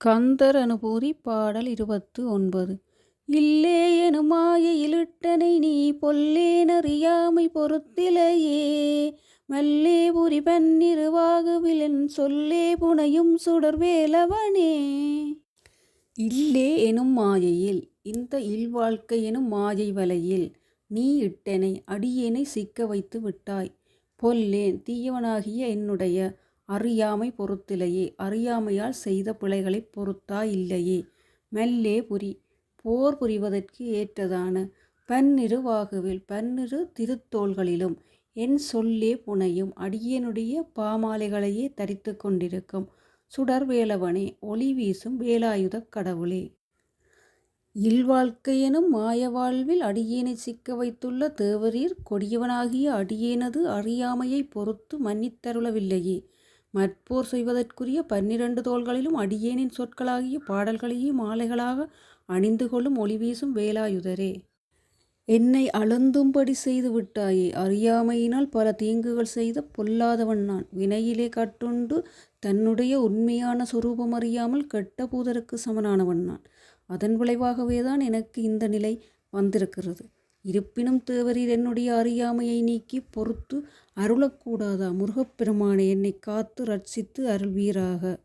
கந்தர் அனுபூதி பாடல் இருபத்து ஒன்பது. இல்லே எனும் மாயையில் இட்டனை நீ பொல்லேனறியாமை பொறுத்திலையே. மல்லே புரி பன்னிருவாகுவிலன் சொல்லே புனையும் சுடர் வேலவனே இல்லே எனும் மாயையில் இந்த இல்வாழ்க்கை எனும் மாயை வலையில் நீ இட்டனை அடியேனை சிக்க வைத்து விட்டாய். பொல்லேன் தீயவனாகிய என்னுடைய அறியாமை பொறுத்திலையே அறியாமையால் செய்த பிழைகளைப் பொறுத்தா இல்லையே. மெல்லே புரி போர் புரிவதற்கு ஏற்றதான பன்னிரு வாகுவில் பன்னிரு திருத்தோள்களிலும் என் சொல்லே புனையும் அடியனுடைய பாமாலைகளையே தரித்து கொண்டிருக்கும் சுடர் வேலவனே ஒளி வீசும் வேலாயுதக் கடவுளே. இல்வாழ்க்கையெனும் மாய வாழ்வில் அடியேனை சிக்க வைத்துள்ள தேவரீர் கொடியவனாகிய அடியேனது அறியாமையை பொறுத்து மன்னித்தருளவில்லையே. மற்போர் செய்வதற்குரிய பன்னிரண்டு தோள்களிலும் அடியேனின் சொற்களாகிய பாடல்களையே மாலைகளாக அணிந்து கொள்ளும் ஒளி வீசும் வேலாயுதரே. என்னை அழுந்தும்படி செய்து விட்டாயே அறியாமையினால் பல தீங்குகள் செய்த பொல்லாதவன் நான். வினையிலே கட்டுண்டு தன்னுடைய உண்மையான சுரூபம் அறியாமல் கெட்ட பூதருக்கு சமனானவன் நான். அதன் விளைவாகவே தான் எனக்கு இந்த நிலை வந்திருக்கிறது. இருப்பினும் தேவரீர் என்னுடைய அறியாமையை நீக்கி பொறுத்து அருளக்கூடாதா? முருகப்பெருமானை என்னை காத்து ரட்சித்து அருள்வீராக.